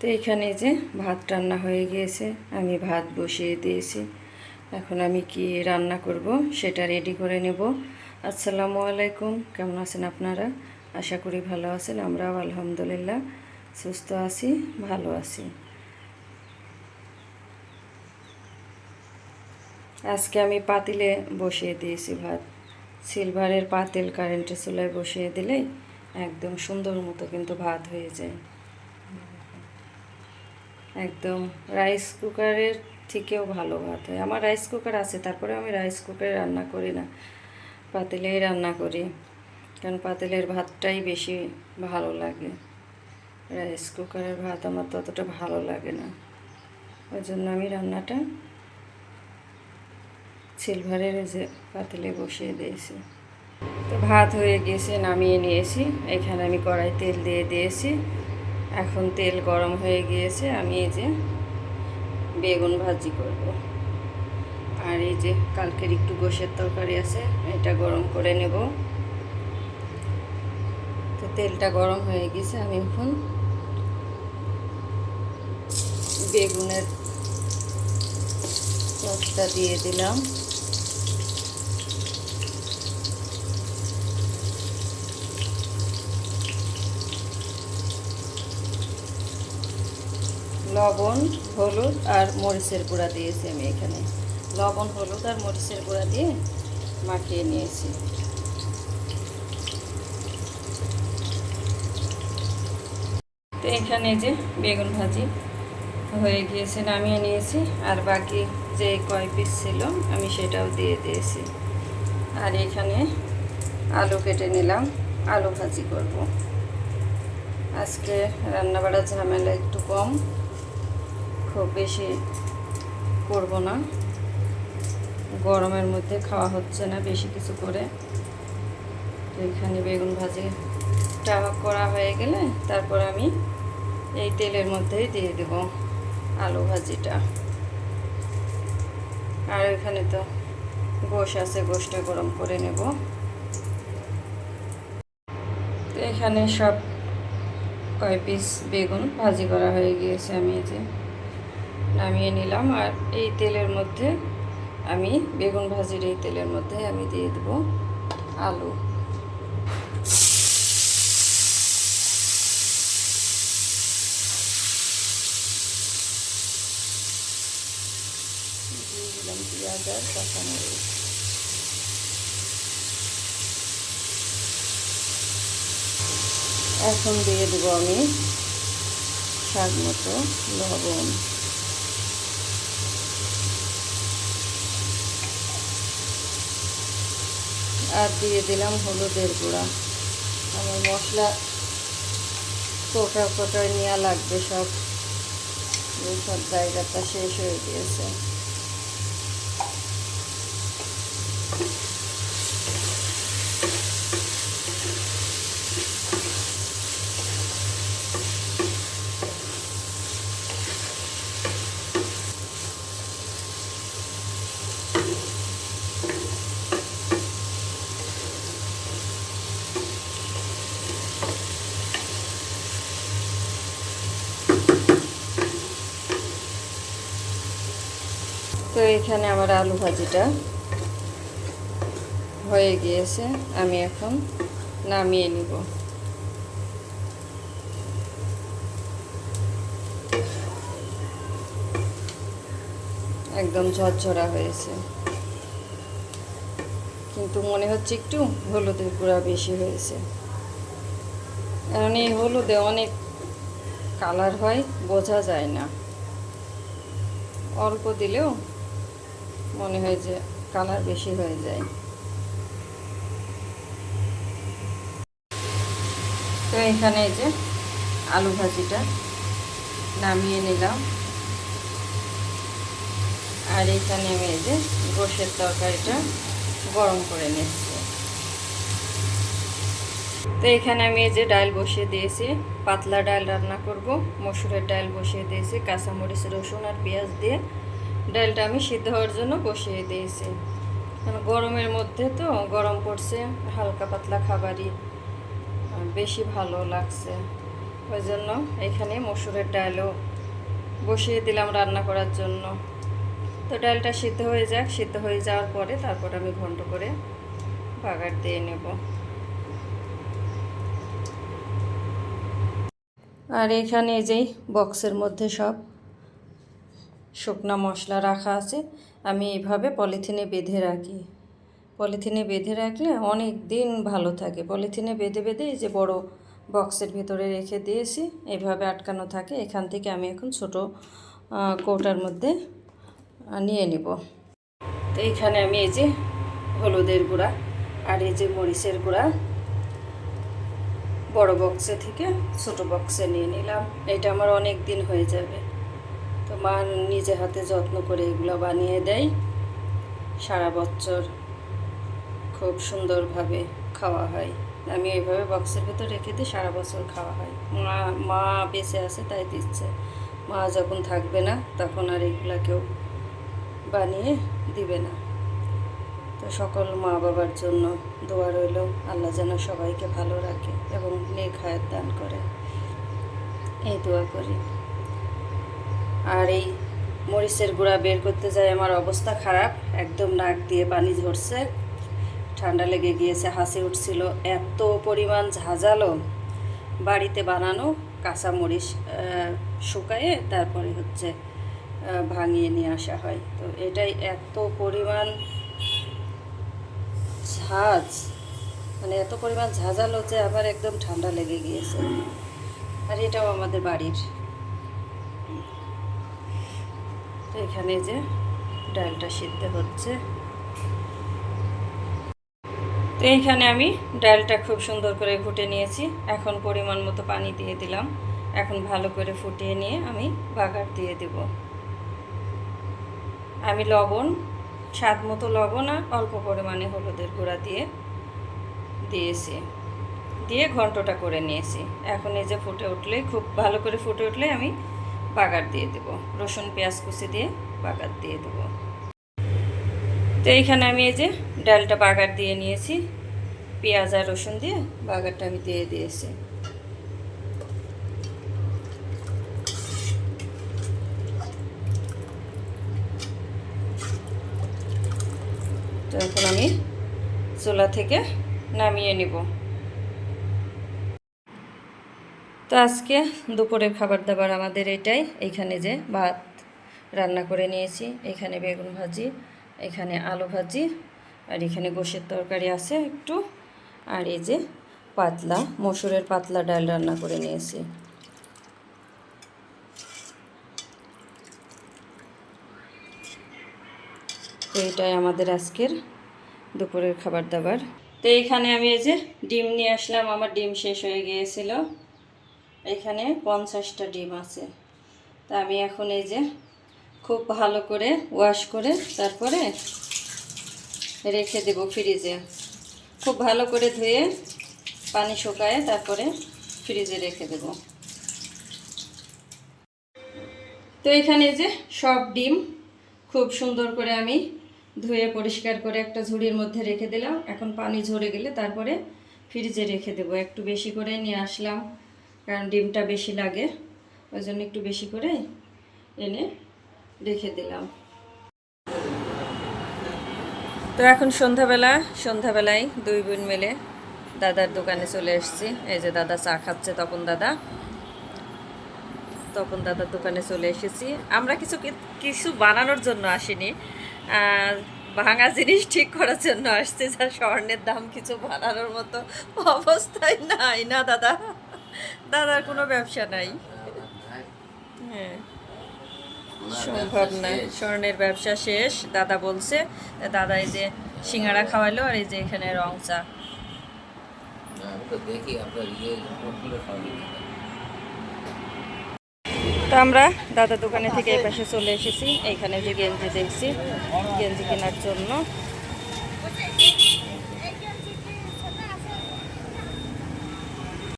তো এখানে যে ভাত রান্না হয়ে গিয়েছে, আমি ভাত বসিয়ে দিয়েছি। এখন আমি কি রান্না করব সেটা রেডি করে নেব। আসসালামু আলাইকুম, কেমন আছেন আপনারা? আশা করি ভালো আছেন, আমরাও আলহামদুলিল্লাহ সুস্থ আছি, ভালো আছি। আজকে আমি পাতিলে বসিয়ে দিয়েছি ভাত। সিলভারের পাতিল কারেন্টের চুলায় বসিয়ে দিলেই একদম সুন্দর মতো কিন্তু ভাত হয়ে যায়। একদম রাইস কুকারের থেকেও ভালো ভাত হয়। আমার রাইস কুকার আছে, তারপরে আমি রাইস কুকারে রান্না করি না। পাতিলেই রান্না করি, কারণ পাতিলের ভাতটাই বেশি ভালো লাগে। রাইস কুকারের ভাত আমার ততটা ভালো লাগে না। ওই জন্য আমি রান্নাটা সিলভারের যে পাতিলে বসিয়ে দিয়েছি। তো ভাত হয়ে গিয়েছে নামিয়ে নিয়েছি। এখানে আমি কড়াই তেল দিয়ে দিয়েছি। এখন তেল গরম হয়ে গিয়েছে, আমি এই যে বেগুন ভাজি করব। আর এই যে কালকের একটু গোশের তরকারি আছে, এটা গরম করে নেব। তো তেলটা গরম হয়ে গেছে আমি এখন বেগুনের রসটা দিয়ে দিলাম। লবণ, হলুদ আর মরিচের গুঁড়া দিয়েছি আমি এখানে। লবণ, হলুদ আর মরিচের গুঁড়া দিয়ে মাখিয়ে নিয়েছি। তো এখানে যে বেগুন ভাজি হয়ে গিয়েছে, নামিয়ে নিয়েছি। আর বাকি যে কয় পিস ছিল, আমি সেটাও দিয়ে দিয়েছি। আর এখানে আলু কেটে নিলাম, আলু ভাজি করব। আজকে রান্নাবাড়ার ঝামেলা একটু কম। খুব বেশি করব না। গরমের মধ্যে খাওয়া হচ্ছে না বেশি কিছু করে। তো এখানে বেগুন ভাজিটা করা হয়ে গেলে তারপর আমি এই তেলের মধ্যেই দিয়ে দেব আলু ভাজিটা। আর এখানে তো গোশ আছে, গোশটা গরম করে নেব। তো এখানে সব কয় পিস বেগুন ভাজি করা হয়ে গিয়েছে আমি এই যে নামিয়ে নিলাম আর এই তেলের মধ্যে আমি বেগুন ভাজির এই তেলের মধ্যে আমি দিয়ে দেবো আলু। দিয়ে এখন দিয়ে দেবো আমি স্বাদ মতো লবণ। আর দিয়ে দিলাম হলুদের গুঁড়া। আমার মশলা কোটা কোটায় নেওয়া লাগবে সব। সব জায়গাটা শেষ হয়ে গিয়েছে। এখানে আমার আলু ভাজিটা হয়ে গিয়েছে, আমি এখন নামিয়ে নিব। একদম ঝরঝরা হয়েছে। কিন্তু মনে হচ্ছে একটু হলুদের গুঁড়া বেশি হয়েছে। কারণ এই হলুদে অনেক কালার হয়, বোঝা যায় না। অল্প দিলেও মনে হয় যে কালার বেশি হয়ে যায়। তো এখানে যে আলু ভাজিটা নামিয়ে নিলাম। আর এখানে আমি যে গোশের তরকারিটা গরম করে নিচ্ছি। তো এখানে আমি যে ডাল বসিয়ে দিয়েছি, পাতলা ডাল রান্না করব, মসুরের ডাল বসিয়ে দিয়েছি, কাঁচামরিচ, রসুন আর পেঁয়াজ দিয়ে। ডালটা আমি সিদ্ধ হওয়ার জন্য বসিয়ে দিয়েছি। কারণ গরমের মধ্যে তো গরম পড়ছে, হালকা পাতলা খাবারই বেশি ভালো লাগছে। ওই জন্য এখানে মসুরের ডালও বসিয়ে দিলাম রান্না করার জন্য। তো ডালটা সিদ্ধ হয়ে যাক, সিদ্ধ হয়ে যাওয়ার পরে তারপর আমি ঘন্ট করে বাগার দিয়ে নেব। আর এখানে যেই বক্সের মধ্যে সব শুকনা মশলা রাখা আছে, আমি এইভাবে পলিথিনে বেঁধে রাখি। পলিথিনে বেঁধে রাখলে অনেক দিন ভালো থাকে। পলিথিনে বেঁধে বেঁধে এই যে বড় বক্সের ভিতরে রেখে দিয়েছি এইভাবে আটকানো থাকে। এখান থেকে আমি এখন ছোট কৌটার মধ্যে নিয়ে নিব। তো এইখানে আমি এই যে হলুদের গুঁড়া আর এই যে মরিচের গুঁড়া বড় বক্সে থেকে ছোট বক্সে নিয়ে নিলাম। এটা আমার অনেক দিন হয়ে যাবে। তো মা নিজে হাতে যত্ন করে এগুলো বানিয়ে দেয়। সারা বছর খুব সুন্দরভাবে খাওয়া হয়। আমি এইভাবে বক্সের ভেতর রেখে দিই, সারা বছর খাওয়া হয়। মা মা বেঁচে আছে তাই দিচ্ছে। মা যখন থাকবে না, তখন আর এগুলা কেউ বানিয়ে দিবে না। তো সকল মা বাবার জন্য দোয়া রইল, আল্লাহ যেন সবাইকে ভালো রাখে এবং নেক হায়াত দান করে। এই দোয়া করি। আর এই মরিচের গুঁড়া বের করতে যাই, আমার অবস্থা খারাপ। একদম নাক দিয়ে পানি ঝরছে। ঠান্ডা লেগে গিয়েছে, হাসি উঠছিল। এত পরিমাণ ঝাঁঝালো বাড়িতে বানানো কাঁচা মরিচ শুকায়ে তারপরে হচ্ছে ভাঙিয়ে নিয়ে আসা হয়। তো এটাই এত পরিমাণ ঝাঁজ মানে এত পরিমাণ ঝাঁঝালো যে আবার একদম ঠান্ডা লেগে গিয়েছে। আর এটাও আমাদের বাড়ির তো এখানে যে ডালটা সিদ্ধ হচ্ছে। তো এইখানে আমি ডালটা খুব সুন্দর করে ফুটে নিয়েছি। এখন পরিমাণ মতো পানি দিয়ে দিলাম। এখন ভালো করে ফুটিয়ে নিয়ে আমি বাগার দিয়ে দেব। আমি লবণ, স্বাদ মতো লবণ আর অল্প পরিমাণে হলুদের গুঁড়া দিয়ে দিয়েছি। দিয়ে ঘন্টটা করে নিয়েছি। এখন এই যে ফুটে উঠলেই খুব ভালো করে ফুটে উঠলে আমি বাগার দিয়ে দেব। রসুন, পেঁয়াজ কুচি দিয়ে বাগার দিয়ে দেবো। তো এইখানে আমি এই যে ডালটা বাগার দিয়ে নিয়েছি। পেঁয়াজ আর রসুন দিয়ে বাগারটা আমি দিয়ে দিয়েছি। তো এখন আমি চুলা থেকে নামিয়ে নিব। তো আজকে দুপুরের খাবার দাবার আমাদের এটাই। এইখানে যে ভাত রান্না করে নিয়েছি, এখানে বেগুন ভাজি, এখানে আলু ভাজি, আর এখানে গোশের তরকারি আছে একটু। আর এই যে পাতলা, মসুরের পাতলা ডাল রান্না করে নিয়েছি। তো এটাই আমাদের আজকের দুপুরের খাবার দাবার। তো এইখানে আমি এই যে ডিম নিয়ে আসলাম, আমার ডিম শেষ হয়ে গিয়েছিল। এখানে পঞ্চাশটা ডিম আছে। তা আমি এখন এই যে খুব ভালো করে ওয়াশ করে তারপরে রেখে দেব ফ্রিজে। খুব ভালো করে ধুয়ে পানি শুকায় তারপরে ফ্রিজে রেখে দেব। তো এখানে যে সব ডিম খুব সুন্দর করে আমি ধুয়ে পরিষ্কার করে একটা ঝুড়ির মধ্যে রেখে দিলাম। এখন পানি ঝরে গেলে তারপরে ফ্রিজে রেখে দেবো। একটু বেশি করে নিয়ে আসলাম। কারণ ডিমটা বেশি লাগে, ওই জন্য একটু বেশি করে এনে রেখে দিলাম। তো এখন সন্ধ্যাবেলা, সন্ধ্যাবেলায় দুই বোন মিলে দাদার দোকানে চলে এসেছি। এই যে দাদা চা খাচ্ছে তপন দাদা। তপন দাদার দোকানে চলে এসেছি। আমরা কিছু কিছু বানানোর জন্য আসিনি। ভাঙা জিনিস ঠিক করার জন্য আসছি, যা স্বর্ণের দাম কিছু বানানোর মতো অবস্থায় নাই না দাদা? দাদার কোনো ব্যবসা নাই। হ্যাঁ। সম্ভব না স্বর্ণের ব্যবসা শেষ দাদা বলছে দাদা এই যে সিঙ্গাড়া খাওয়াইলো আর এই যে এখানে রং চা। তো ইয়ে। তো আমরা দাদার দোকানে থেকে এই পাশে চলে এসেছি এইখানে যে গেঞ্জি দেখছি গেঞ্জি কেনার জন্য।